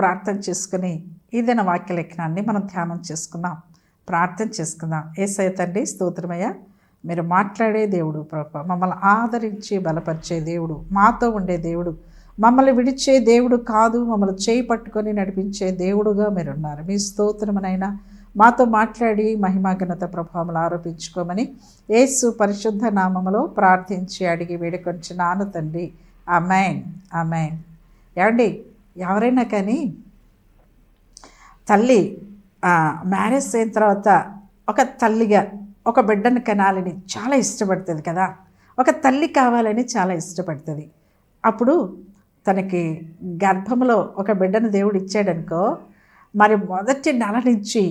ప్రార్థన చేసుకుని ఈ దిన వాక్య లేఖనాన్ని మనం ధ్యానం చేసుకుందాం. ప్రార్థన చేసుకుందాం. ఏసై తండ్రి స్తోత్రమయ్య. మీరు మాట్లాడే దేవుడు ప్రభు. మమ్మల్ని ఆదరించి బలపరిచే దేవుడు. మాతో ఉండే దేవుడు. మమ్మల్ని విడిచే దేవుడు కాదు. మమ్మల్ని చేయి పట్టుకొని నడిపించే దేవుడుగా మీరు ఉన్నారు మీ స్తోత్రమునైనా మాతో మాట్లాడి మహిమాఘనత ప్రభావములు ఆరోపించుకోమని యేసు పరిశుద్ధ నామములో ప్రార్థించి అడిగి వేడుకొంచున్నాను తండ్రి. అమైన్ అమైన్ ఏమండి? ఎవరైనా కానీ తల్లి మ్యారేజ్ అయిన తర్వాత ఒక తల్లిగా ఒక బిడ్డను కనాలని చాలా ఇష్టపడుతుంది కదా. ఒక తల్లి కావాలని చాలా ఇష్టపడుతుంది. అప్పుడు తనకి గర్భంలో ఒక బిడ్డను దేవుడు ఇచ్చాడనుకో మరి మొదటి నెల నుంచి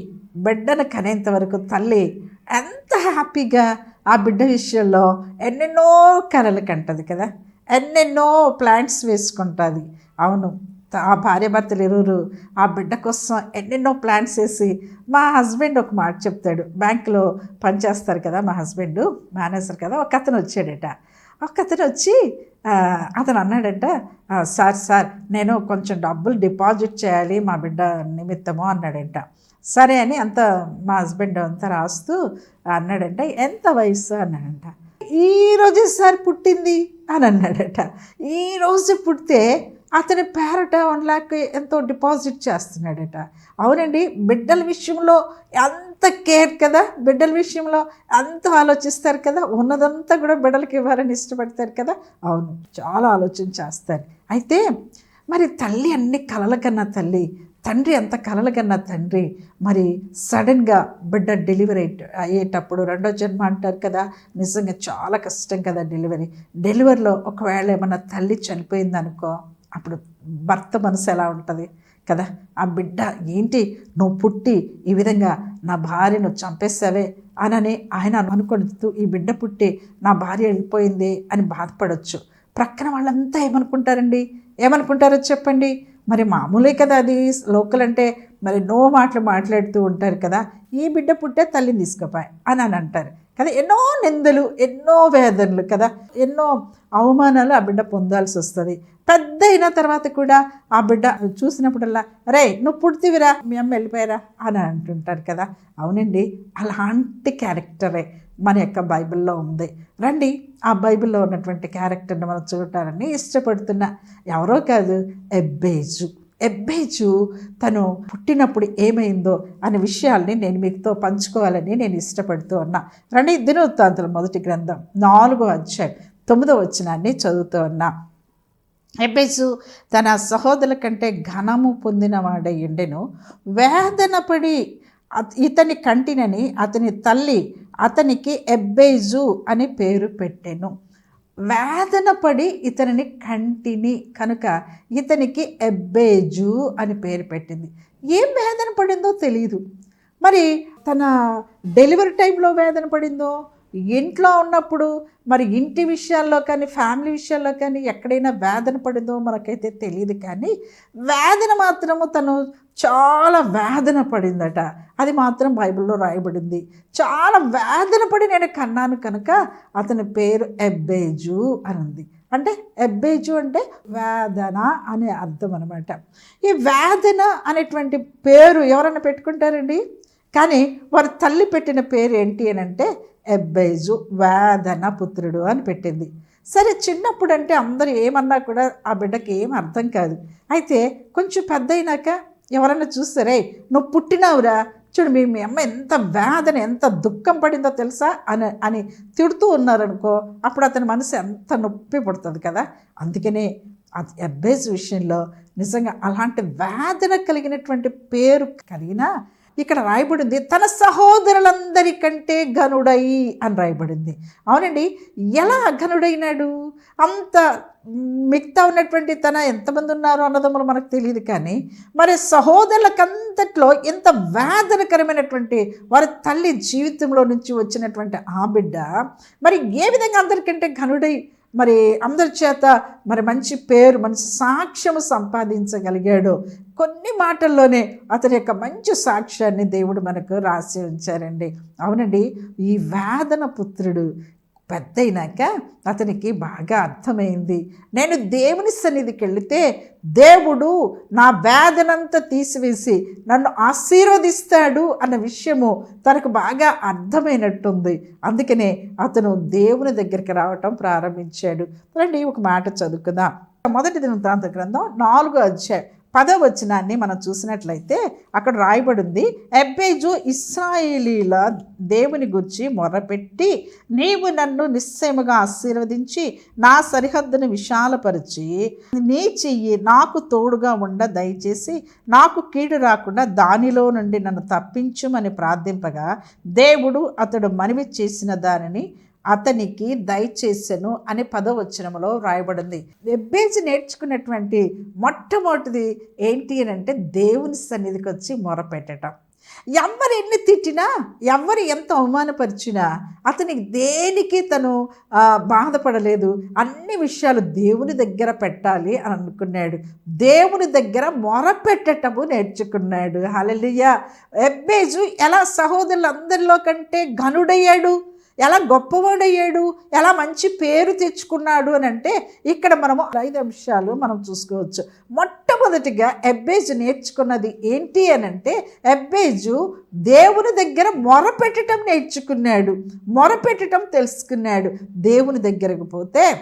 బిడ్డను కనేంత వరకు తల్లి ఎంత హ్యాపీగా ఆ బిడ్డ విషయంలో ఎన్నెన్నో కలలు కంటది కదా. ఎన్నెన్నో ప్లాంట్స్ వేసుకుంటుంది. అవును ఆ భార్యాభర్తలు ఇరువురు ఆ బిడ్డ కోసం ఎన్నెన్నో ప్లాన్స్ వేసి మా హస్బెండ్ ఒక మాట చెప్తాడు. బ్యాంకులో పనిచేస్తారు కదా మా హస్బెండ్ మేనేజర్ కదా ఒక అతను వచ్చాడట. ఒక అతను వచ్చి అతను అన్నాడంట సార్ సార్ నేను కొంచెం డబ్బులు డిపాజిట్ చేయాలి మా బిడ్డ నిమిత్తము అన్నాడంట. సరే అని అంత మా హస్బెండ్ అంతా రాస్తూ అన్నాడంట ఎంత వయసు అన్నాడంట. ఈరోజే సార్ పుట్టింది అని అన్నాడట. ఈరోజు పుడితే అతని పేరట వన్ ల్యాక్ ఎంతో డిపాజిట్ చేస్తున్నాడట. అవునండి బిడ్డల విషయంలో అంత కేర్ కదా? బిడ్డల విషయంలో అంత ఆలోచిస్తారు కదా? ఉన్నదంతా కూడా బిడ్డలకి ఇవ్వాలని ఇష్టపడతారు కదా? అవును చాలా ఆలోచన చేస్తారు. అయితే మరి తల్లి అన్ని కలల కన్నా తల్లి తండ్రి అంత కలలు కన్నా తండ్రి మరి సడన్గా బిడ్డ డెలివరీ అయ్యేటప్పుడు రెండో జన్మ అంటారు కదా నిజంగా చాలా కష్టం కదా డెలివరీ. డెలివరీలో ఒకవేళ ఏమన్నా తల్లి చనిపోయిందనుకో అప్పుడు భర్త మనసు ఎలా ఉంటుంది కదా? ఆ బిడ్డ ఏంటి? నువ్వు పుట్టి ఈ విధంగా నా భార్యను చంపేస్తావే అనని ఆయన అనుకుంటూ ఈ బిడ్డ పుట్టి నా భార్య వెళ్ళిపోయింది అని బాధపడవచ్చు ప్రక్కన వాళ్ళంతా ఏమనుకుంటారండి? ఏమనుకుంటారో చెప్పండి? మరి మామూలే కదా అది. లోకల్ అంటే మరి నో మాటలు మాట్లాడుతూ ఉంటారు కదా. ఈ బిడ్డ పుట్టే తల్లిని తీసుకుపోయి అని అని అంటారు. కదా ఎన్నో నిందలు ఎన్నో వేదనలు కదా? ఎన్నో అవమానాలు ఆ బిడ్డ పొందాల్సి వస్తుంది. పెద్ద అయిన తర్వాత కూడా ఆ బిడ్డ చూసినప్పుడల్లా రే నువ్వు పుడితివిరా మీ అమ్మ వెళ్ళిపోయారా? అని అంటుంటారు కదా? అవునండి అలాంటి క్యారెక్టరే మన యొక్క బైబిల్లో ఉంది. రండి ఆ బైబిల్లో ఉన్నటువంటి క్యారెక్టర్ని మనం చూడాలని ఇష్టపడుతున్న ఎవరో కాదు ఎబ్బేజు. ఎబ్బేజు తను పుట్టినప్పుడు ఏమైందో అనే విషయాల్ని నేను మీతో పంచుకోవాలని నేను ఇష్టపడుతూ ఉన్నా. రండి దినవృత్తాంతుల మొదటి గ్రంథం నాలుగో అధ్యాయం తొమ్మిదో వచ్చినాన్ని చదువుతూ ఉన్నా. ఎబ్బేసు తన సహోదరుల కంటే ఘనము పొందినవాడై ఉండెను. వేదనపడి ఇతని కంటినని అతని తల్లి అతనికి ఎబ్బేజు అని పేరు పెట్టెను. వేదన పడి ఇతనిని కంటిని కనుక ఇతనికి ఎబ్బేజు అని పేరు పెట్టింది. ఏం వేదన పడిందో తెలియదు మరి తన డెలివరీ టైంలో వేదన పడిందో? ఇంట్లో ఉన్నప్పుడు మరి ఇంటి విషయాల్లో కానీ ఫ్యామిలీ విషయాల్లో కానీ ఎక్కడైనా వేదన పడిందో మనకైతే తెలియదు కానీ వేదన మాత్రము తను చాలా వేదన పడిందట. అది మాత్రం బైబిల్లో రాయబడింది. చాలా వేదన పడి నేను కన్నాను కనుక అతని పేరు ఎబ్బేజు అని ఉంది అంటే ఎబ్బేజు అంటే వేదన అనే అర్థం అనమాట ఈ వేదన అనేటువంటి పేరు ఎవరైనా పెట్టుకుంటారండి? కానీ వారి తల్లి పెట్టిన పేరు ఏంటి అని అంటే ఎబ్బైజు వేదన పుత్రుడు అని పెట్టింది. సరే చిన్నప్పుడు అంటే అందరూ ఏమన్నా కూడా ఆ బిడ్డకి ఏం అర్థం కాదు. అయితే కొంచెం పెద్ద అయినాక ఎవరన్నా చూస్తారే నువ్వు పుట్టినావురా? చూడు మీ మీ అమ్మ ఎంత వేదన ఎంత దుఃఖం పడిందో తెలుసా? అని అని తిడుతూ ఉన్నారనుకో అప్పుడు అతని మనసు ఎంత నొప్పి పడుతుంది కదా. అందుకనే అది ఎబ్బేజ్ విషయంలో నిజంగా అలాంటి వేదన కలిగినటువంటి పేరు కలిగిన ఇక్కడ రాయబడింది తన సహోదరులందరికంటే ఘనుడై అని రాయబడింది. అవునండి ఎలా ఘనుడైనాడు? అంత మిగతా ఉన్నటువంటి తన ఎంతమంది ఉన్నారో అన్నదమ్ములు మనకు తెలియదు కానీ మరి సహోదరులకంతట్లో ఎంత వేదనకరమైనటువంటి వారి తల్లి జీవితంలో నుంచి వచ్చినటువంటి ఆ బిడ్డ మరి ఏ విధంగా అందరికంటే ఘనుడై మరి అందరి చేత మరి మంచి పేరు మంచి సాక్ష్యము సంపాదించగలిగాడు. కొన్ని మాటల్లోనే అతని యొక్క మంచి సాక్ష్యాన్ని దేవుడు మనకు రాసి ఉంచారండి. అవునండి ఈ వేదన పుత్రుడు పెద్దయినాక అతనికి బాగా అర్థమైంది. నేను దేవుని సన్నిధికి వెళితే దేవుడు నా వేదనంతా తీసివేసి నన్ను ఆశీర్వదిస్తాడు అన్న విషయము తనకు బాగా అర్థమైనట్టుంది. అందుకనే అతను దేవుని దగ్గరికి రావటం ప్రారంభించాడు. రండి ఒక మాట చదువుకుందాం. మొదటి దినవృత్తాంత గ్రంథం నాలుగో అధ్యాయం పదవచనాన్ని మనం చూసినట్లయితే అక్కడ రాయబడింది ఎబ్బేజు ఇస్రాయేలీల దేవుని గురించి మొరపెట్టి నీవు నన్ను నిశ్చయముగా ఆశీర్వదించి నా సరిహద్దును విశాలపరిచి నీ చెయ్యి నాకు తోడుగా ఉండ దయచేసి నాకు కీడు రాకుండా దానిలో నుండి నన్ను తప్పించుమని ప్రార్థింపగా దేవుడు అతడు మనవి చేసిన దానిని అతనికి దయచేసెను అని పదవచనములో వ్రాయబడింది. వెబ్బేజ్ నేర్చుకున్నటువంటి మొట్టమొదటిది ఏంటి అని అంటే దేవుని సన్నిధికి వచ్చి మొరపెట్టడం ఎవరు ఎన్ని తిట్టినా ఎవరు ఎంత అవమానపరిచినా అతనికి దేనికి తను బాధపడలేదు. అన్ని విషయాలు దేవుని దగ్గర పెట్టాలి అని అనుకున్నాడు. దేవుని దగ్గర మొరపెట్టటము నేర్చుకున్నాడు. హలలియ ఎబ్బేజు ఎలా సహోదరులందరిలో కంటే ఘనుడయ్యాడు. ఎలా గొప్పవాడయ్యాడు? ఎలా మంచి పేరు తెచ్చుకున్నాడు అని అంటే ఇక్కడ మనము ఐదు అంశాలు మనం చూసుకోవచ్చు. మొట్టమొదటిగా ఎబ్బేజు నేర్చుకున్నది ఏంటి అని అంటే ఎబ్బేజు దేవుని దగ్గర మొరపెట్టడం నేర్చుకున్నాడు. మొరపెట్టడం తెలుసుకున్నాడు. దేవుని దగ్గరకు పోతే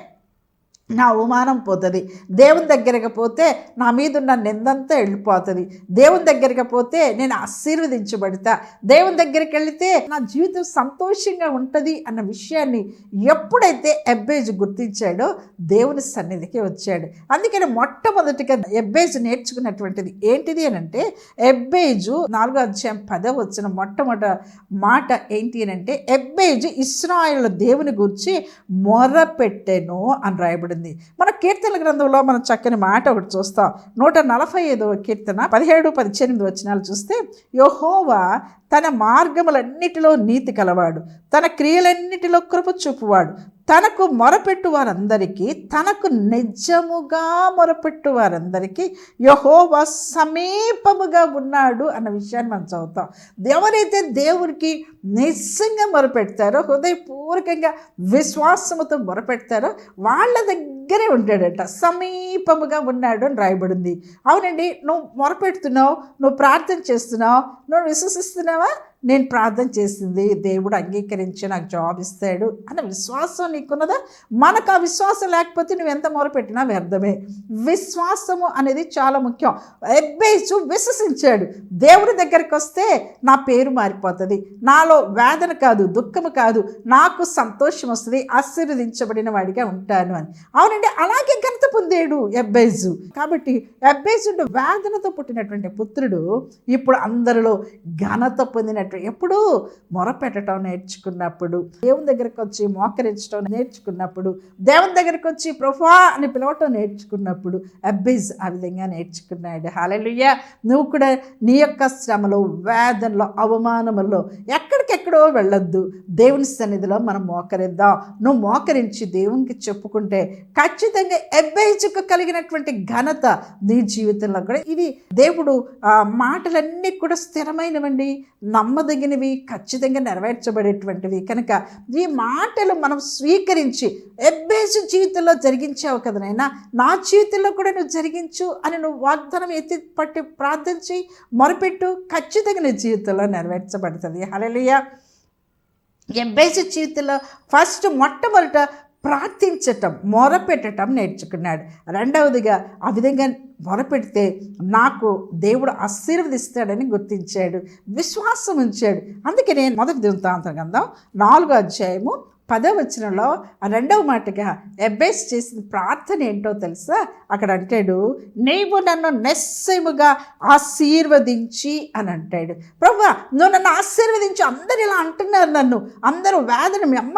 నా అవమానం పోతుంది. దేవుని దగ్గరకు పోతే నా మీద ఉన్న నిందంతా వెళ్ళిపోతుంది. దేవుని దగ్గరికి పోతే నేను ఆశీర్వదించబడతా. దేవుని దగ్గరికి వెళితే నా జీవితం సంతోషంగా ఉంటుంది అన్న విషయాన్ని ఎప్పుడైతే ఎబ్బేజ్ గుర్తించాడో దేవుని సన్నిధికి వచ్చాడు. అందుకని మొట్టమొదటిగా ఎబ్బేజ్ నేర్చుకున్నటువంటిది ఏంటిది అని అంటే ఎబ్బేజు నాలుగో అధ్యాయం పదవ వచ్చిన మొట్టమొదట మాట ఏంటి అని అంటే ఎబ్బేజ్ ఇస్రాయేల్ దేవుని గురించి మొరపెట్టెను అని రాయబడింది. మన కీర్తన గ్రంథంలో మనం చక్కని మాట ఒకటి చూస్తాం. నూట నలభై ఐదవ కీర్తన పదిహేడు పద్దెనిమిది వచనాలు చూస్తే యోహోవా తన మార్గములన్నిటిలో నీతి కలవాడు. తన క్రియలన్నిటిలో కృప చూపువాడు. తనకు మొరపెట్టు వారందరికీ తనకు నిజముగా మొరపెట్టు వారందరికీ యహోవా సమీపముగా ఉన్నాడు అన్న విషయాన్ని మనం చదువుతాం. ఎవరైతే దేవుడికి నిజంగా మొరపెడతారో హృదయపూర్వకంగా విశ్వాసముతో మొరపెడతారో వాళ్ళ దగ్గరే ఉంటాడట. సమీపముగా ఉన్నాడు అని రాయబడింది. అవునండి నువ్వు మొరపెడుతున్నావు నువ్వు ప్రార్థన చేస్తున్నావు నువ్వు విశ్వసిస్తున్నావా? నేను ప్రార్థన చేసింది దేవుడు అంగీకరించి నాకు జాబ్ ఇస్తాడు అన్న విశ్వాసం నీకున్నదా? మనకు ఆ విశ్వాసం లేకపోతే నువ్వు ఎంత మొరపెట్టినా వ్యర్థమే. విశ్వాసము అనేది చాలా ముఖ్యం. ఎబ్బేసు విశ్వసించాడు. దేవుడి దగ్గరికి వస్తే నా పేరు మారిపోతుంది. నాలో వేదన కాదు దుఃఖము కాదు నాకు సంతోషం వస్తుంది ఆశీర్వదించబడిన వాడిగా ఉంటాను అని. అవునండి అలాగే ఘనత పొందాడు ఎబ్బేజు కాబట్టి ఎబ్బేజుడు వేదనతో పుట్టినటువంటి పుత్రుడు ఇప్పుడు అందరిలో ఘనత పెట్టడం. ఎప్పుడు మొరపెట్టడం నేర్చుకున్నప్పుడు దేవుని దగ్గరకు వచ్చి మోకరించడం నేర్చుకున్నప్పుడు దేవుని దగ్గరకు వచ్చి ప్రొఫా అని పిలవటం నేర్చుకున్నప్పుడు అబ్బిజ్ ఆ విధంగా నేర్చుకున్నాడు. హాలలుయ్య నువ్వు కూడా నీ యొక్క శ్రమలో వేదనలో అవమానములో ఎక్కడికెక్కడో వెళ్ళొద్దు. దేవుని సన్నిధిలో మనం మోకరిద్దాం. నువ్వు మోకరించి దేవునికి చెప్పుకుంటే ఖచ్చితంగా ఎబ్బైజుకు కలిగినటువంటి ఘనత నీ జీవితంలో కూడా. ఇది దేవుడు ఆ మాటలన్నీ కూడా స్థిరమైనవండి. నమ్మదగినవి ఖచ్చితంగా నెరవేర్చబడేటువంటివి. కనుక ఈ మాటలు మనం స్వీకరించి ఎబ్బేసు జీవితంలో జరిగించావు కదా నైనా నా జీవితంలో కూడా నువ్వు జరిగించు అని నువ్వు వాగ్దానం ఎత్తి పట్టి ప్రార్థించి మొరపెట్టు ఖచ్చితంగా నీ జీవితంలో నెరవేర్చబడుతుంది. హల్లెలూయా. ఎంబేసి జీవితంలో ఫస్ట్ మొట్టమొదట ప్రార్థించటం మొరపెట్టటం నేర్చుకున్నాడు. రెండవదిగా ఆ విధంగా మొరపెడితే నాకు దేవుడు ఆశీర్వదిస్తాడని గుర్తించాడు విశ్వాసం ఉంచాడు. అందుకే నేను మొదటి దిగుతాంతం గ్రంథం నాలుగో అధ్యాయము పదవచనంలో ఆ రెండవ మాటగా ఎబ్బేస్ చేసిన ప్రార్థన ఏంటో తెలుసా? అక్కడ అంటాడు నీవు నన్ను నిశ్చయముగా ఆశీర్వదించి అని అంటాడు. ప్రభు నువ్వు నన్ను ఆశీర్వదించి. అందరు ఇలా అంటున్నారు నన్ను. అందరూ వేదన మీ అమ్మ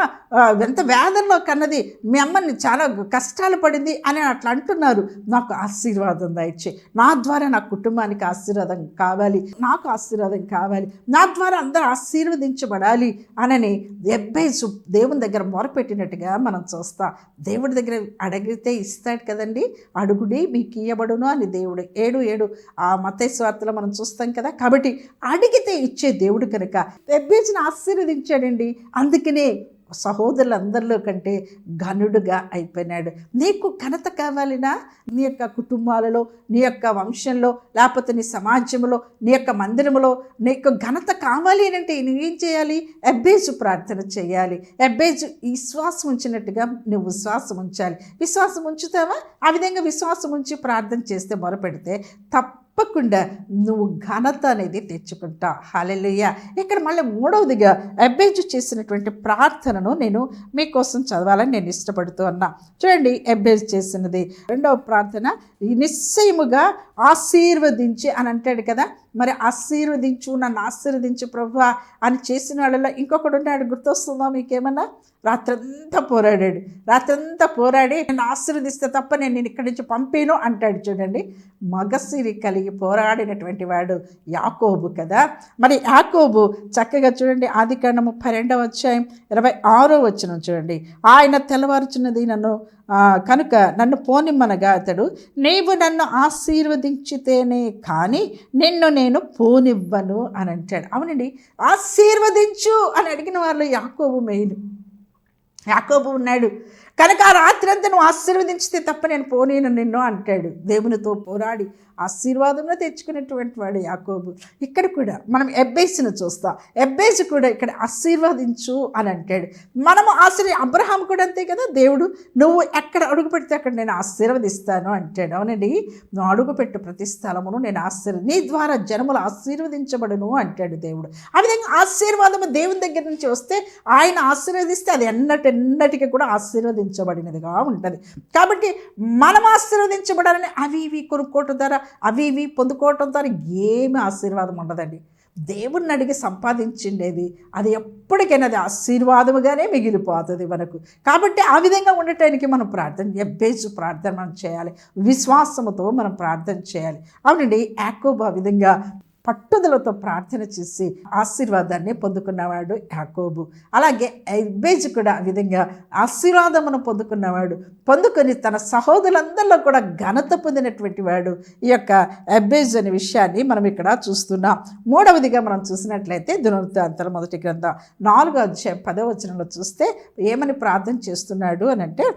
ఎంత వేదనలో కన్నది. మీ అమ్మని చాలా కష్టాలు పడింది అని అట్లా అంటున్నారు. నాకు ఆశీర్వాదం దయచే. నా ద్వారా నా కుటుంబానికి ఆశీర్వాదం కావాలి. నాకు ఆశీర్వాదం కావాలి. నా ద్వారా అందరూ ఆశీర్వదించబడాలి అనని ఎబ్బేసు దేవుని దగ్గర మొరపెట్టినట్టుగా మనం చూస్తాం. దేవుడి దగ్గర అడిగితే ఇస్తాడు కదండి. అడుగుడి మీకు ఇయ్యబడును అని దేవుడు. ఏడు ఏడు. ఆ మతేశ్వార్తలో మనం చూస్తాం కదా. కాబట్టి అడిగితే ఇచ్చే దేవుడు కనుక ఎబ్బేసిని ఆశీర్వదించాడండి. అందుకనే సహోదరులందరిలో కంటే ఘనుడుగా అయిపోయినాడు. నీకు ఘనత కావాలినా? నీ యొక్క కుటుంబాలలో నీ యొక్క వంశంలో లేకపోతే నీ సమాజంలో నీ యొక్క మందిరంలో యొక్క ఘనత కావాలి అని అంటే నువ్వేం చేయాలి? ఎబ్బేజు ప్రార్థన చేయాలి. ఎబ్బేజు విశ్వాసం ఉంచినట్టుగా నువ్వు విశ్వాసం ఉంచాలి. విశ్వాసం ఉంచుతావా? ఆ విధంగా విశ్వాసం ఉంచి ప్రార్థన చేస్తే మొరపెడితే తప్ప తప్పకుండా నువ్వు ఘనత అనేది తెచ్చుకుంటా హాలెలుయ్య ఇక్కడ మళ్ళీ మూడవదిగా ఎబ్బేజు చేసినటువంటి ప్రార్థనను నేను మీకోసం చదవాలని నేను ఇష్టపడుతూ ఉన్నా. చూడండి ఎబ్బేజ్ చేసినది. రెండవ ప్రార్థన నిశ్చయముగా ఆశీర్వదించి అని అంటాడు కదా. మరి ఆశీర్వదించు నన్ను ఆశీర్వదించు ప్రభు అని చేసిన వాళ్ళలో ఇంకొకడు ఉన్నాడు. గుర్తొస్తుందా మీకేమన్నా? రాత్రంతా పోరాడాడు. రాత్రంతా పోరాడి నేను ఆశీర్వదిస్తే తప్ప నేను నేను ఇక్కడి నుంచి పంపేను అంటాడు చూడండి. మగసిరి కలిగి పోరాడినటువంటి వాడు యాకోబు కదా. మరి యాకోబు చక్కగా చూడండి ఆది కాండ ముప్పై రెండవ అధ్యాయం ఇరవై ఆరో వచ్చిన చూడండి. ఆయన తెల్లవారుచున్నది నన్ను కనుక నన్ను పోనిమ్మనగా అతడు నీవు నన్ను ఆశీర్వదించితేనే కానీ నిన్ను నేను పోనివ్వను అని అంటాడు. అవునండి. ఆశీర్వదించు అని అడిగిన వాళ్ళు యాకోబు మెయిన్. యాకోబు ఉన్నాడు. కనుక ఆ రాత్రి అంతా నువ్వు ఆశీర్వదించితే తప్ప నేను పోనీను నిన్ను అంటాడు. దేవునితో పోరాడి ఆశీర్వాదంలో తెచ్చుకునేటువంటి వాడు యాకోబు. ఇక్కడ కూడా మనం ఎబ్బేసిని చూస్తాం. ఎబ్బేసి కూడా ఇక్కడ ఆశీర్వదించు అని అంటాడు. మనము ఆశ్రయ అబ్రహాం కూడా అంతే కదా? దేవుడు నువ్వు ఎక్కడ అడుగు పెడితే అక్కడ నేను ఆశీర్వదిస్తాను అంటాడు. అవునండి? నువ్వు అడుగుపెట్టు ప్రతి స్థలమును నేను ఆశీర్వ నీ ద్వారా జనములు ఆశీర్వదించబడును అంటాడు దేవుడు. ఆ విధంగా ఆశీర్వాదము దేవుని దగ్గర నుంచి వస్తే ఆయన ఆశీర్వదిస్తే అది ఎన్నటెన్నటికి కూడా ఆశీర్వదించబడినదిగా ఉంటుంది. కాబట్టి మనం ఆశీర్వదించబడాలని అవి ఇవి కొనుక్కోవటం ద్వారా అవి ఇవి పొందుకోవటం ద్వారా ఏమి ఆశీర్వాదం ఉండదండి. దేవుణ్ణి అడిగి సంపాదించిండేది అది ఎప్పటికైనా అది ఆశీర్వాదముగానే మిగిలిపోతుంది మనకు. కాబట్టి ఆ విధంగా ఉండటానికి మనం ప్రార్థన ఎబ్బేజు ప్రార్థన మనం చేయాలి. విశ్వాసముతో మనం ప్రార్థన చేయాలి. అవునండి యాకోబు ఆ విధంగా పట్టుదలతో ప్రార్థన చేసి ఆశీర్వాదాన్ని పొందుకున్నవాడు యాకోబు. అలాగే ఎబ్బేజ్ కూడా ఆ విధంగా ఆశీర్వాదమును పొందుకున్నవాడు పొందుకొని తన సహోదరులందరిలో కూడా ఘనత పొందినటువంటి వాడు ఈ యొక్క ఎబ్బేజ్ అనే విషయాన్ని మనం ఇక్కడ చూస్తున్నాం. మూడవదిగా మనం చూసినట్లయితే దునవృత్తాంతరం మొదటి గ్రంథం నాలుగో అధ్యాయం పదవచనంలో చూస్తే ఏమని ప్రార్థన చేస్తున్నాడు అని అంటే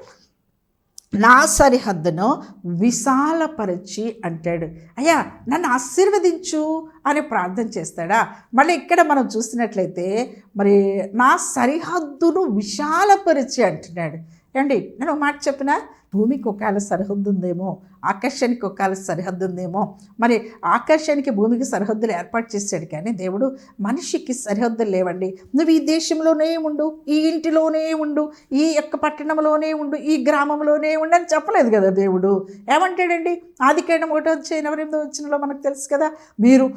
నా సరిహద్దును విశాలపరిచి అంటాడు. అయ్యా నన్ను ఆశీర్వదించు అని ప్రార్థన చేస్తాడా? మళ్ళీ ఇక్కడ మనం చూసినట్లయితే మరి నా సరిహద్దును విశాలపరిచి అంటున్నాడు. ఏమండి నేను మాట చెప్పిన? భూమికి ఒకవేళ సరిహద్దు ఉందేమో ఆకర్షణకి ఒకవేళ సరిహద్దు ఉందేమో మరి ఆకర్షణకి భూమికి సరిహద్దులు ఏర్పాటు చేశాడు కానీ దేవుడు మనిషికి సరిహద్దులు లేవండి. నువ్వు ఈ దేశంలోనే ఉండు ఈ ఇంటిలోనే ఉండు ఈ యొక్క పట్టణంలోనే ఉండు ఈ గ్రామంలోనే ఉండు అని చెప్పలేదు కదా దేవుడు. ఏమంటాడండి? ఆదికాండం ఒకటో వచ్చే ఎనిమిదో వచ్చినలో మనకు తెలుసు కదా మీరు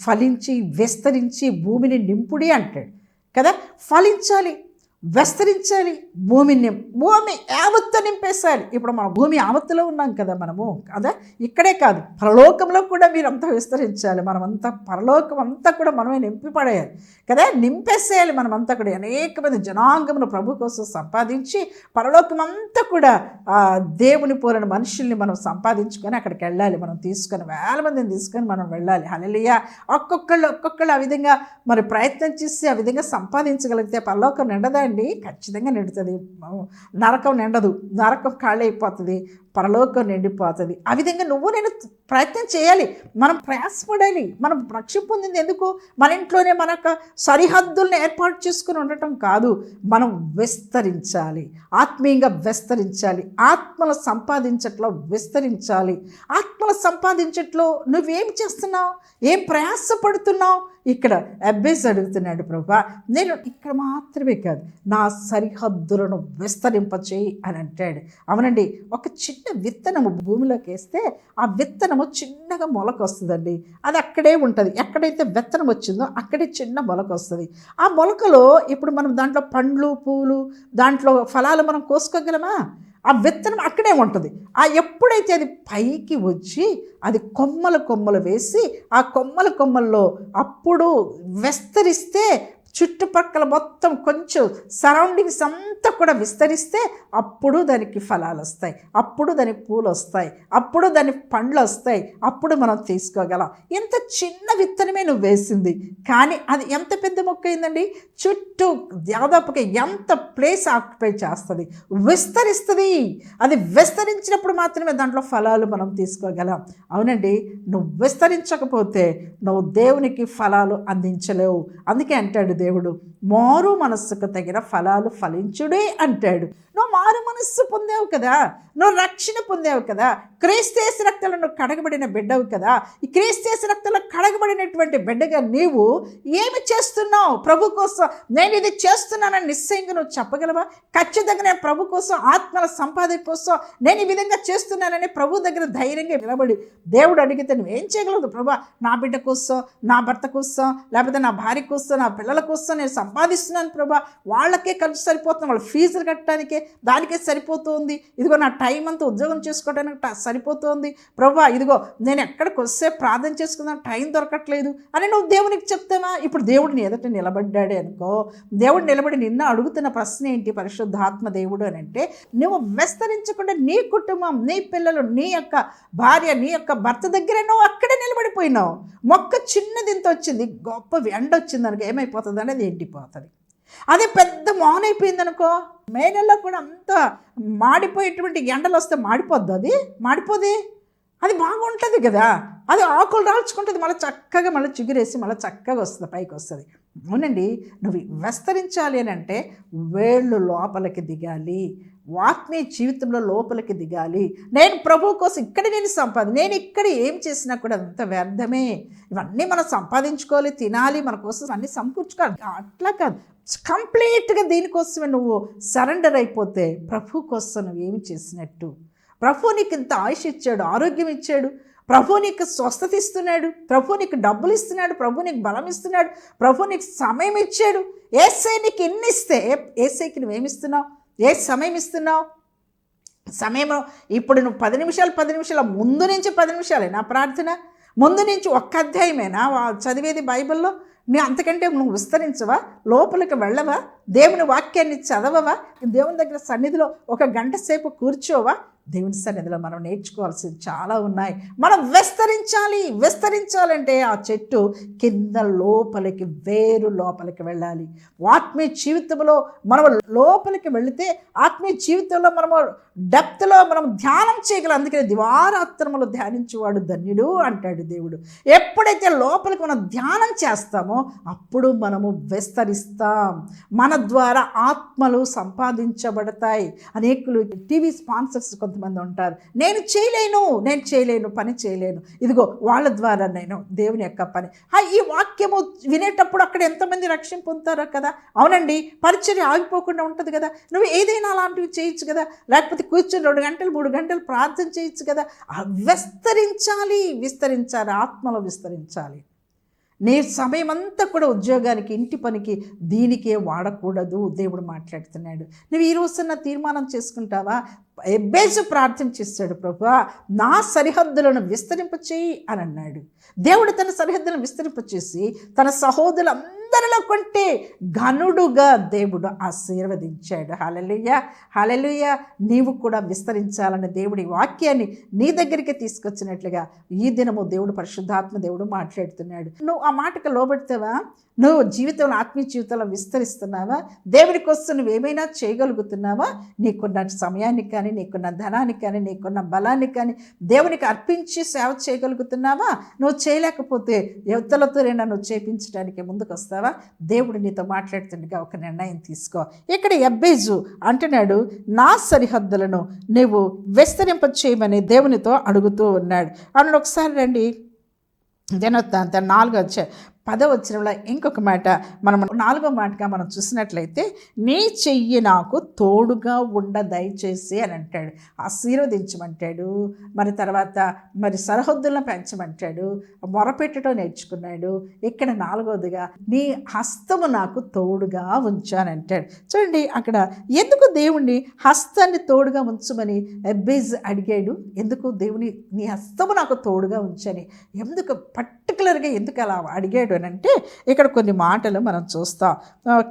ఫలించి విస్తరించి భూమిని నింపుడి అంటాడు కదా. ఫలించాలి. విస్తరించాలి. భూమిని భూమి యావత్తు నింపేసాలి ఇప్పుడు మన భూమి యావత్తులో ఉన్నాం కదా మనము కదా? ఇక్కడే కాదు పరలోకంలో కూడా మీరంతా విస్తరించాలి. మనమంతా పరలోకం అంతా కూడా మనమే నింపి పడేయాలి. కదా? నింపేసేయాలి మనమంతా కూడా. అనేక మంది జనాంగమును ప్రభు కోసం సంపాదించి పరలోకం అంతా కూడా దేవుని పోలిన మనుషుల్ని మనం సంపాదించుకొని అక్కడికి వెళ్ళాలి. మనం తీసుకొని వేల మందిని తీసుకొని మనం వెళ్ళాలి. హలలియ ఒక్కొక్కళ్ళు ఒక్కొక్కళ్ళు ఆ విధంగా మరి ప్రయత్నం చేసి ఆ విధంగా సంపాదించగలిగితే పరలోకం నిండదా అండి ఖచ్చితంగా నిండుతుంది. నరకం నిండదు. నరకం ఖాళీ అయిపోతుంది. పరలోకం నిండిపోతుంది. ఆ విధంగా నువ్వు నేను ప్రయత్నం చేయాలి. మనం ప్రయాసపడాలి. మనం రక్షణ పొందింది ఎందుకు? మన ఇంట్లోనే మన సరిహద్దుల్ని ఏర్పాటు చేసుకుని ఉండటం కాదు. మనం విస్తరించాలి. ఆత్మీయంగా విస్తరించాలి. ఆత్మల సంపాదించట్లో విస్తరించాలి. ఆత్మల సంపాదించట్లో నువ్వేం చేస్తున్నావు? ఏం ప్రయాసపడుతున్నావు? ఇక్కడ అబ్బేస్ అడుగుతున్నాడు ప్రభా నేను ఇక్కడ మాత్రమే కాదు నా సరిహద్దులను విస్తరింపచేయి అని అంటాడు. అవునండి ఒక చిన్న చిన్న విత్తనము భూమిలోకి వేస్తే ఆ విత్తనము చిన్నగా మొలక వస్తుందండి అది అక్కడే ఉంటుంది. ఎక్కడైతే విత్తనం వచ్చిందో అక్కడే చిన్న మొలక వస్తుంది. ఆ మొలకలో ఇప్పుడు మనం దాంట్లో పండ్లు పూలు దాంట్లో ఫలాలు మనం కోసుకోగలమా? ఆ విత్తనం అక్కడే ఉంటుంది. ఆ ఎప్పుడైతే అది పైకి వచ్చి అది కొమ్మలు కొమ్మలు వేసి ఆ కొమ్మల కొమ్మల్లో అప్పుడు విస్తరిస్తే చుట్టుపక్కల మొత్తం కొంచెం సరౌండింగ్స్ అంతా కూడా విస్తరిస్తే అప్పుడు దానికి ఫలాలు వస్తాయి. అప్పుడు దానికి పూలు వస్తాయి. అప్పుడు దాని పండ్లు వస్తాయి. అప్పుడు మనం తీసుకోగలం. ఎంత చిన్న విత్తనమే నువ్వు వేసింది. కానీ అది ఎంత పెద్ద మొక్క అయిందండి? చుట్టూ దాదాపుగా ఎంత ప్లేస్ ఆక్యుపై చేస్తుంది. విస్తరిస్తుంది. అది విస్తరించినప్పుడు మాత్రమే దాంట్లో ఫలాలు మనం తీసుకోగలం. అవునండి నువ్వు విస్తరించకపోతే నువ్వు దేవునికి ఫలాలు అందించలేవు. అందుకే అంటాడు దేవుడు. మారు మనస్సుకు తగిన ఫలాలు ఫలించుడే అంటాడు. నువ్వు మారు మనస్సు పొందావు కదా నువ్వు రక్షణ పొందావు కదా క్రీస్తేస రక్తలను నువ్వు కడగబడిన బిడ్డవు కదా ఈ క్రీస్తేస రక్తంలో కడగబడినటువంటి బిడ్డగా నీవు ఏమి చేస్తున్నావు? ప్రభు కోసం నేను ఇది చేస్తున్నానని నిశ్చయంగా నువ్వు చెప్పగలవా? ఖచ్చితంగా నేను ప్రభు కోసం ఆత్మల సంపాదన కోసం నేను ఈ విధంగా చేస్తున్నానని ప్రభు దగ్గర ధైర్యంగా నిలబడి దేవుడు అడిగితే నువ్వేం చేయగలదు ప్రభా నా బిడ్డ కోసం నా భర్త కోసం లేకపోతే నా భార్య కోసం నా పిల్లల కోసం నేను సంపాదిస్తున్నాను ప్రభా వాళ్ళకే ఖర్చు సరిపోతుంది వాళ్ళ ఫీజులు కట్టడానికే దానికే సరిపోతుంది. ఇదిగో నా టైం అంతా ఉద్యోగం చేసుకోవడానికి ట- సరిపోతుంది. ప్రభా ఇదిగో నేను ఎక్కడికి వస్తే ప్రార్థన చేసుకుందాం టైం దొరకట్లేదు అని నువ్వు దేవునికి చెప్తావా? ఇప్పుడు దేవుడు నీ ఎదుట నిలబడ్డాడే అనుకో దేవుడు నిలబడి నిన్న అడుగుతున్న ప్రశ్న ఏంటి పరిశుద్ధాత్మ దేవుడు అని అంటే నువ్వు విస్తరించకుండా నీ కుటుంబం నీ పిల్లలు నీ యొక్క భార్య నీ యొక్క భర్త దగ్గర నువ్వు అక్కడే నిలబడిపోయినావు. మొక్క చిన్నది ఇంత వచ్చింది గొప్ప ఎండ వచ్చింది అనుకో ఏమైపోతుంది అనేది ఎండిపోతుంది పోతుంది అదే. పెద్ద మోహన్ అయిపోయింది అనుకో మే నెలలో కూడా అంత మాడిపోయేటువంటి ఎండలు వస్తే మాడిపోద్ది అది? మాడిపోది? అది బాగుంటుంది కదా? అది ఆకులు రాల్చుకుంటుంది. మళ్ళీ చక్కగా మళ్ళీ చిగురేసి మళ్ళీ చక్కగా వస్తుంది పైకి వస్తుంది అవునండి. నువ్వు విస్తరించాలి అని అంటే వేళ్ళు లోపలికి దిగాలి. ఆత్మీయ జీవితంలో లోపలికి దిగాలి. నేను ప్రభు కోసం ఇక్కడ నేను సంపాది నేను ఇక్కడ ఏం చేసినా కూడా అంత వ్యర్థమే. ఇవన్నీ మనం సంపాదించుకోవాలి తినాలి మన కోసం అన్నీ సమకూర్చుకోవాలి. అట్లా కాదు. కంప్లీట్గా దీనికోసమే నువ్వు సరెండర్ అయిపోతే ప్రభు కోసం నువ్వు ఏమి చేసినట్టు? ప్రభు నీకు ఇంత ఆయుష్ ఇచ్చాడు ఆరోగ్యం ఇచ్చాడు. ప్రభు నీకు స్వస్థత ఇస్తున్నాడు. ప్రభు నీకు డబ్బులు ఇస్తున్నాడు. ప్రభు నీకు బలం ఇస్తున్నాడు. ప్రభు నీకు సమయం ఇచ్చాడు. ఏసై నీకు ఎన్ని ఇస్తే ఏసైకి నువ్వేమిస్తున్నావు ఏ సమయం ఇస్తున్నావు? సమయం ఇప్పుడు నువ్వు పది నిమిషాలు పది నిమిషాల ముందు నుంచి పది నిమిషాలే నా ప్రార్థన. ముందు నుంచి ఒక్క అధ్యాయమేనా? వా- చదివేది బైబిల్లో? నీ అంతకంటే నువ్వు విస్తరించవా? లోపలికి వెళ్ళవా? దేవుని వాక్యాన్ని చదవవా? దేవుని దగ్గర సన్నిధిలో ఒక గంట సేపు కూర్చోవా? దేవుని సన్నిధిలో మనం నేర్చుకోవాల్సింది చాలా ఉన్నాయి. మనం విస్తరించాలి. విస్తరించాలంటే ఆ చెట్టు కింద లోపలికి వేరు లోపలికి వెళ్ళాలి. ఆత్మీయ జీవితంలో మనం లోపలికి వెళితే ఆత్మీయ జీవితంలో మనము డెప్త్లో మనం ధ్యానం చేయగలం. అందుకనే దివారాత్రములు ధ్యానించేవాడు ధన్యుడు అంటాడు దేవుడు. ఎప్పుడైతే లోపలికి మనం ధ్యానం చేస్తామో అప్పుడు మనము విస్తరిస్తాం. మన ద్వారా ఆత్మలు సంపాదించబడతాయి. అనేకులు టీవీ స్పాన్సర్స్ కొంతమంది ఉంటారు. నేను చేయలేను నేను చేయలేను పని చేయలేను. ఇదిగో వాళ్ళ ద్వారా నేను దేవుని యొక్క పని. ఆ, ఈ వాక్యము వినేటప్పుడు అక్కడ ఎంతమంది రక్షణ పొందుతారో కదా? అవునండి పరిచర్య ఆగిపోకుండా ఉంటుంది కదా? నువ్వు ఏదైనా అలాంటివి చేయొచ్చు కదా? లేకపోతే కూర్చొని రెండు గంటలు మూడు గంటలు ప్రార్థన చేయొచ్చు కదా? విస్తరించాలి విస్తరించాలి ఆత్మలో విస్తరించాలి. నీ సమయం అంతా కూడా ఉద్యోగానికి ఇంటి పనికి దీనికే వాడకూడదు దేవుడు మాట్లాడుతున్నాడు. నువ్వు ఈ రోజున తీర్మానం చేసుకుంటావా? ఎబ్బేజు ప్రార్థన చేస్తాడు ప్రభు. నా సరిహద్దులను విస్తరింపచేయి అని అన్నాడు. దేవుడు తన సరిహద్దులను విస్తరింపచేసి తన సహోదరులందరిలో కంటే ఘనుడుగా దేవుడు ఆశీర్వదించాడు. హలలుయ హలలుయ నీవు కూడా విస్తరించాలని దేవుడి వాక్యాన్ని నీ దగ్గరికి తీసుకొచ్చినట్లుగా ఈ దినము దేవుడు పరిశుద్ధాత్మ దేవుడు మాట్లాడుతున్నాడు. నువ్వు ఆ మాటకు లోబెడతావా? నువ్వు జీవితంలో ఆత్మీయ జీవితంలో విస్తరిస్తున్నావా? దేవుడి కోసం నువ్వు ఏమైనా చేయగలుగుతున్నావా? నీకున్న సమయానికి కానీ నీకున్న ధనానికి కానీ నీకున్న బలానికి కానీ దేవునికి అర్పించి సేవ చేయగలుగుతున్నావా? నువ్వు చేయలేకపోతే యువతలతో నన్ను చేపించడానికి ముందుకు వస్తావా దేవుడు నీతో మాట్లాడుతుండగా ఒక నిర్ణయం తీసుకో. ఇక్కడ ఎబ్బేజు అంటున్నాడు నా సరిహద్దులను నీవు విస్తరింప చేయమని దేవునితో అడుగుతూ ఉన్నాడు. అవును ఒకసారి రండి. దినోత్తాంత నాలుగో పదవచనంలో ఇంకొక మాట మనం నాలుగో మాటగా మనం చూసినట్లయితే నీ చెయ్యి నాకు తోడుగా ఉండ దయచేసి అని అంటాడు. ఆశీర్వదించమంటాడు. మరి తర్వాత మరి సరిహద్దులను పెంచమంటాడు. మొరపెట్టడం నేర్చుకున్నాడు. ఇక్కడ నాలుగోదిగా నీ హస్తము నాకు తోడుగా ఉంచానంటాడు చూడండి అక్కడ ఎందుకు దేవుణ్ణి హస్తాన్ని తోడుగా ఉంచమని ఎబ్బేజ్ అడిగాడు. ఎందుకు దేవుని నీ హస్తము నాకు తోడుగా ఉంచని ఎందుకు పర్టికులర్గా ఎందుకు అలా అడిగాడు? అని అంటే ఇక్కడ కొన్ని మాటలు మనం చూస్తాం.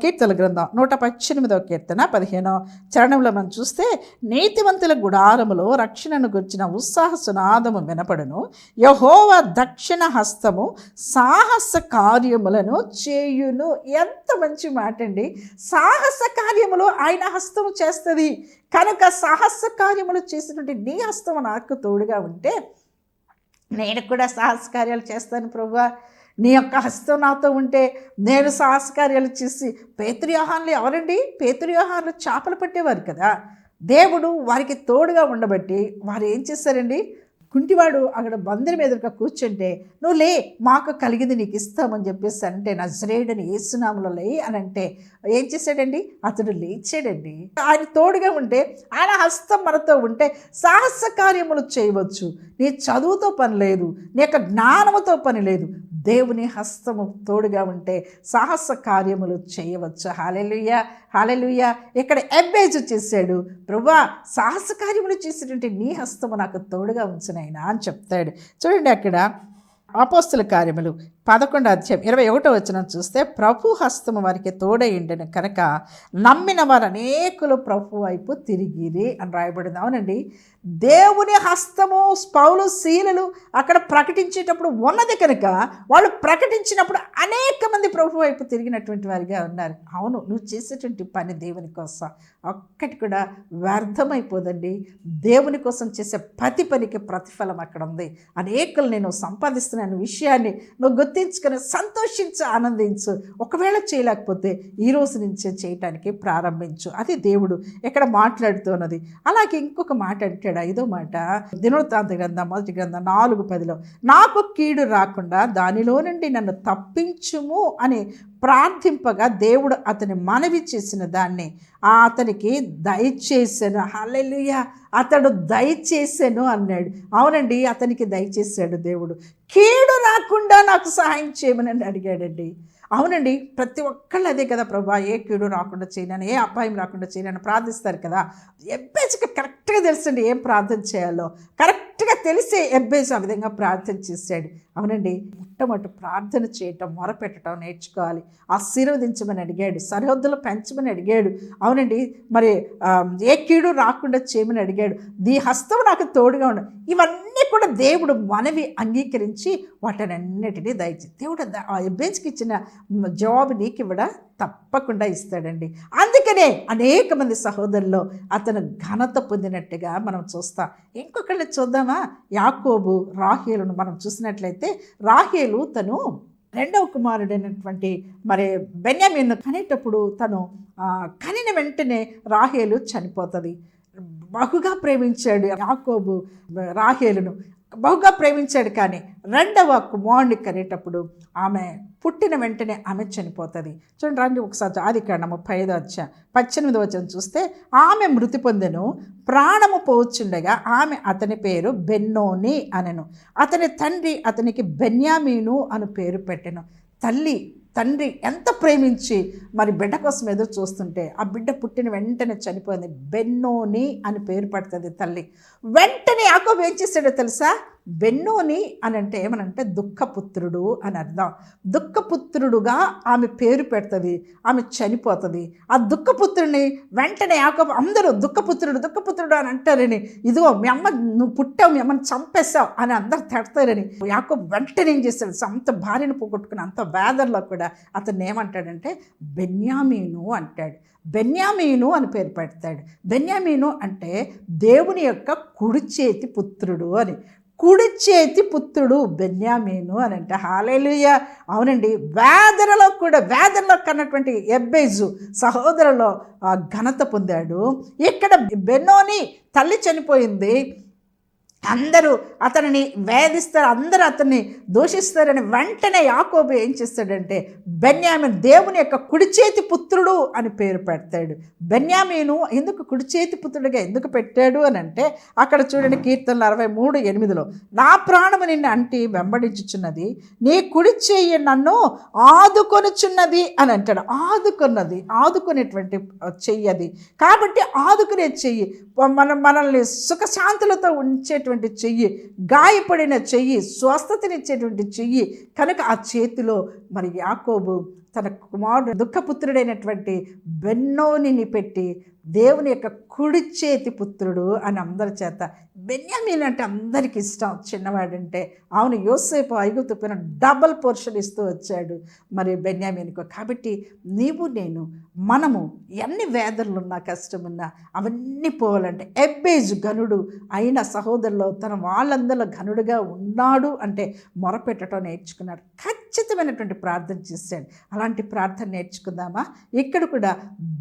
కీర్తన గ్రంథం నూట పద్దెనిమిదవ కీర్తన పదిహేనో చరణంలో మనం చూస్తే నీతివంతుల గుడారములో రక్షణను గురించిన ఉత్సాహ సునాదము వినపడును. యహోవ దక్షిణ హస్తము సాహస కార్యములను చేయును. ఎంత మంచి మాట అండి సాహస కార్యములు ఆయన హస్తము చేస్తుంది. కనుక సాహస కార్యములు చేసినటువంటి నీ హస్తము నాకు తోడుగా ఉంటే నేను కూడా సాహస కార్యాలు చేస్తాను ప్రభువా. నీ యొక్క హస్తం నాతో ఉంటే నేను సాహసకార్యాలు చేసి పేతృవ్యూహాన్లు ఎవరండి? పేతృవ్యూహాన్లు చేపలు పట్టేవారు కదా. దేవుడు వారికి తోడుగా ఉండబట్టి వారు ఏం చేశారండి? కుంటివాడు అక్కడ బందిరి ఎదురుగా కూర్చుంటే నువ్వు లే మాకు కలిగింది నీకు ఇస్తామని చెప్పేసి అంటే నజరేడని ఏసునాములో లే అని అంటే ఏం చేశాడండి? అతడు లేచాడండి. ఆయన తోడుగా ఉంటే ఆయన హస్తం మనతో ఉంటే సాహస కార్యములు చేయవచ్చు. నీ చదువుతో పని లేదు నీ యొక్క జ్ఞానముతో పని లేదు. దేవుని హస్తము తోడుగా ఉంటే సాహస కార్యములు చేయవచ్చు. Hallelujah hallelujah. ఇక్కడ ఎబ్బేజ్ చేశాడు ప్రభా సాహస కార్యములు చేసినటువంటి నీ హస్తము నాకు తోడుగా ఉంచునైనా అని చెప్తాడు. చూడండి అక్కడ అపోస్తుల కార్యములు పదకొండు అధ్యాయం ఇరవై ఒకటో వచ్చిన చూస్తే ప్రభు హస్తము వారికి తోడయిండను కనుక నమ్మిన వారు అనేకులు ప్రభు వైపు తిరిగిరి అని రాయబడింది. అవునండి. దేవుని హస్తము పౌలు శీలలు అక్కడ ప్రకటించేటప్పుడు ఉన్నది కనుక వాళ్ళు ప్రకటించినప్పుడు అనేక మంది ప్రభు వైపు తిరిగినటువంటి వారిగా ఉన్నారు. అవును నువ్వు చేసేటువంటి పని దేవుని కోసం. ఒక్కటి కూడా వ్యర్థమైపోదండి. దేవుని కోసం చేసే ప్రతి పనికి ప్రతిఫలం అక్కడ ఉంది. అనేకులు నేను సంపాదిస్తున్నాను విషయాన్ని నువ్వు గుర్తించుకుని సంతోషించు ఆనందించు. ఒకవేళ చేయలేకపోతే ఈ రోజు నుంచే చేయటానికి ప్రారంభించు. అది దేవుడు ఇక్కడ మాట్లాడుతున్నది. అలాగే ఇంకొక మాట అంటాడు ఐదో మాట. దినవృత్తాంత గ్రంథం మొదటి గ్రంథం నాలుగు పదిలో నాకు కీడు రాకుండా దానిలో నుండి నన్ను తప్పించుము అని ప్రార్థింపగా దేవుడు అతని మనవి చేసిన దాన్ని ఆ అతనికి దయచేసాను హలెలుయ అతడు దయచేసాను అన్నాడు. అవునండి అతనికి దయచేశాడు దేవుడు. కీడు రాకుండా నాకు సహాయం చేయమని అడిగాడండి. అవునండి ప్రతి ఒక్కళ్ళు అదే కదా ప్రభా ఏ కీడు రాకుండా చేయనని ఏ అపాయం రాకుండా చేయనని ప్రార్థిస్తారు కదా. ఎబ్బేజ్కి కరెక్ట్గా తెలుసండి ఏం ప్రార్థన చేయాలో. కరెక్ట్గా తెలిసే ఎబ్బేజ్ ఆ విధంగా ప్రార్థన చేశాడు. అవునండి మొట్టమొదటి ప్రార్థన చేయటం మొరపెట్టడం నేర్చుకోవాలి. ఆశీర్వదించమని అడిగాడు సరిహద్దులు పెంచమని అడిగాడు. అవునండి మరి ఏ కీడు రాకుండా చేయమని అడిగాడు. దీ హస్తం నాకు తోడుగా ఉండు. ఇవన్నీ కూడా దేవుడు మనవి అంగీకరించి వాటన్నిటినీ దయచి దేవుడు ఆ ఎబ్బేజ్కి ఇచ్చిన జవాబు నీకు ఇవ్వడా? తప్పకుండా ఇస్తాడండి. అందుకనే అనేక మంది సహోదరుల్లో అతను ఘనత పొందినట్టుగా మనం చూస్తాం. ఇంకొకళ్ళు చూద్దామా? యాకోబు రాహేలును మనం చూసినట్లయితే రాహేలు తను రెండవ కుమారుడైనటువంటి మరి బెన్యామీన్ను కనేటప్పుడు తను కనిన వెంటనే రాహేలు చనిపోతుంది. బహుగా ప్రేమించాడు యాకోబు రాహేలును. బహుగా ప్రేమించాడు కానీ రెండవ కుమారుని కనేటప్పుడు ఆమె పుట్టిన వెంటనే ఆమె చనిపోతుంది. చూడండి రండి ఒకసారి ఆది కాండ ముప్పై ఐదో వచ్చా పద్దెనిమిది వచ్చిన చూస్తే ఆమె మృతి పొందెను ప్రాణము పోవచ్చుండగా ఆమె అతని పేరు బెన్నోని అనెను. అతని తండ్రి అతనికి బెన్యామీను అని పేరు పెట్టెను. తల్లి తండ్రి ఎంత ప్రేమించి మరి బిడ్డ కోసం ఎదురు చూస్తుంటే ఆ బిడ్డ పుట్టిన వెంటనే చనిపోయింది. బెన్నోని అని పేరు పడుతుంది తల్లి. వెంటనే యాకోబు ఏం చేశాడో తెలుసా? బెన్నోని అని అంటే ఏమనంటే దుఃఖపుత్రుడు అని అర్థం. దుఃఖపుత్రుడుగా ఆమె పేరు పెడుతుంది ఆమె చనిపోతుంది. ఆ దుఃఖపుత్రుడిని వెంటనే యాకోబు అందరూ దుఃఖపుత్రుడు దుఃఖపుత్రుడు అని అంటారని ఇదిగో మీ అమ్మ నువ్వు పుట్టావు మీ అమ్మని చంపేశావు అని అందరు తిడతారని. యాకోబు వెంటనే ఏం చేస్తాడు అంత భార్యను పోగొట్టుకుని అంత వేదర్లో కూడా అతను ఏమంటాడంటే బెన్యామీను అంటాడు. బెన్యామీను అని పేరు పెడతాడు. బెన్యామీను అంటే దేవుని యొక్క కుడి చేతి పుత్రుడు అని. కుడి చేతి పుత్రుడు బెన్యామీను అని అంటే హాలేలుయ. అవునండి వేదనలో కూడా వేదనలో కన్నటువంటి ఎబ్బేజు సహోదరులో ఆ ఘనత పొందాడు. ఇక్కడ బెన్నోని తల్లి చనిపోయింది. అందరూ అతనిని వేధిస్తారు అందరూ అతన్ని దూషిస్తారని వెంటనే యాకోబు ఏం చేస్తాడంటే బెన్యామిన్ దేవుని యొక్క కుడి చేతి పుత్రుడు అని పేరు పెడతాడు. బెన్యామీను ఎందుకు కుడి చేతి పుత్రుడిగా ఎందుకు పెట్టాడు అని అంటే అక్కడ చూడండి కీర్తనలు అరవై మూడు ఎనిమిదిలో నా ప్రాణము నిన్ను అంటి వెంబడించుచున్నది నీ కుడి చెయ్యి నన్ను ఆదుకొనుచున్నది అని అంటాడు. ఆదుకున్నది ఆదుకునేటువంటి చెయ్యి అది కాబట్టి ఆదుకునే చెయ్యి మన మనల్ని సుఖశాంతులతో ఉంచేటువంటి చెయ్యి గాయపడిన చెయ్యి స్వస్థతనిచ్చేటువంటి చెయ్యి కనుక ఆ చేతిలో మరి యాకోబు తన కుమారుడు దుఃఖపుత్రుడైనటువంటి బెన్నోనిని పెట్టి దేవుని యొక్క కుడి చేతి పుత్రుడు అని అందరి చేత. బెన్యామీన్ అంటే అందరికి ఇష్టం. చిన్నవాడంటే అవును యోసేపు ఐగుప్తు పైన డబల్ పోర్షన్ ఇస్తూ వచ్చాడు మరి బెన్యామీన్కు. కాబట్టి నీవు నేను మనము ఎన్ని వేదనలున్నా కష్టమున్నా అవన్నీ పోవాలంటే ఎబ్బేజ్ గనుడు అయిన సహోదరులో తన వాళ్ళందరిలో ఘనుడుగా ఉన్నాడు అంటే మొరపెట్టడం నేర్చుకున్నాడు. ఖచ్చితమైనటువంటి ప్రార్థన చేశాడు అలాంటి ప్రార్థన నేర్చుకుందామా? ఇక్కడ కూడా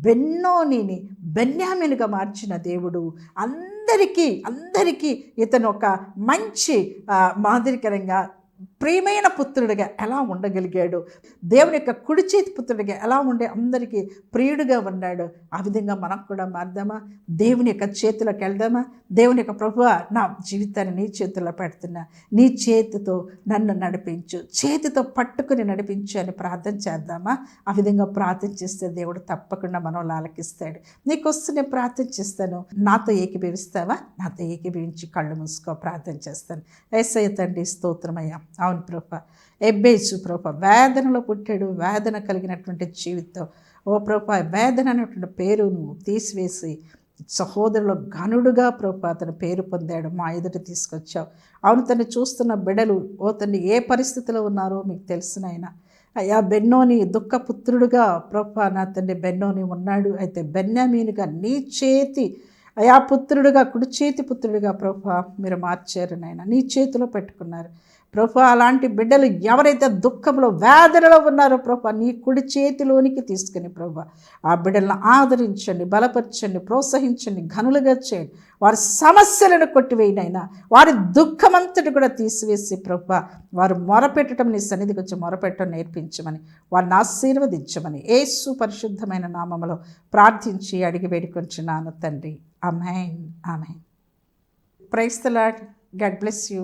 బెన్నోనిని బెన్యామిన్గా మార్చిన దేవుడు అందరికీ అందరికీ ఇతను ఒక మంచి మాదిరికరంగా ప్రియమైన పుత్రుడిగా ఎలా ఉండగలిగాడు? దేవుని యొక్క కుడి చేతి పుత్రుడిగా ఎలా ఉండే? అందరికీ ప్రియుడిగా ఉన్నాడు. ఆ విధంగా మనం కూడా మారుదామా? దేవుని యొక్క చేతిలోకి వెళ్దామా? దేవుని యొక్క ప్రభు నా జీవితాన్ని నీ చేతుల్లో పెడుతున్నా. నీ చేతితో నన్ను నడిపించు. చేతితో పట్టుకుని నడిపించు అని ప్రార్థన చేద్దామా? ఆ విధంగా ప్రార్థన చేస్తే దేవుడు తప్పకుండా మనం ఆలకిస్తాడు. నీకొస్తే నేను ప్రార్థన చేస్తాను. నాతో ఏకీభవిస్తావా? నాతో ఏకీభవించి కళ్ళు మూసుకో. ప్రార్థన చేస్తాను. ఎస్ఐ తండ్రి స్తోత్రమయ్యా. అవును ప్రభ. ఎబ్బేసు ప్రభ. వేదనలో పుట్టాడు. వేదన కలిగినటువంటి జీవితం. ఓ ప్రభ వేదన అనేటువంటి పేరును తీసివేసి సహోదరుల ఘనుడుగా ప్రభు అతను పేరు పొందాడు. మా ఎదుట తీసుకొచ్చావు. అవును తను చూస్తున్న బిడలు ఓ తను ఏ పరిస్థితిలో ఉన్నారో మీకు తెలిసిన ఆయన అయ్యా బెన్నోని దుఃఖపుత్రుడుగా ప్రభు నా తండ్రి బెన్నోని ఉన్నాడు. అయితే బెన్యామీనుగా నీ చేతి అయా పుత్రుడుగా కుడి చేతి పుత్రుడిగా ప్రభు మీరు మార్చారు నాయన. నీ చేతిలో పెట్టుకున్నారు. ప్రభు అలాంటి బిడ్డలు ఎవరైతే దుఃఖంలో వేదనలో ఉన్నారో ప్రభు నీ కుడి చేతిలోనికి తీసుకుని ప్రభు ఆ బిడ్డలను ఆదరించండి బలపరచండి ప్రోత్సహించండి ఘనులుగా చేయండి. వారి సమస్యలను కొట్టివేయినైనా వారి దుఃఖమంతటి కూడా తీసివేసి ప్రభు వారు మొరపెట్టడం నీ సన్నిధికి వచ్చి మొరపెట్టడం నేర్పించమని వారిని ఆశీర్వదించమని ఏసు పరిశుద్ధమైన నామములో ప్రార్థించి అడిగి వేడుకొంచున్నాను తండ్రి. Amen amen praise God bless you.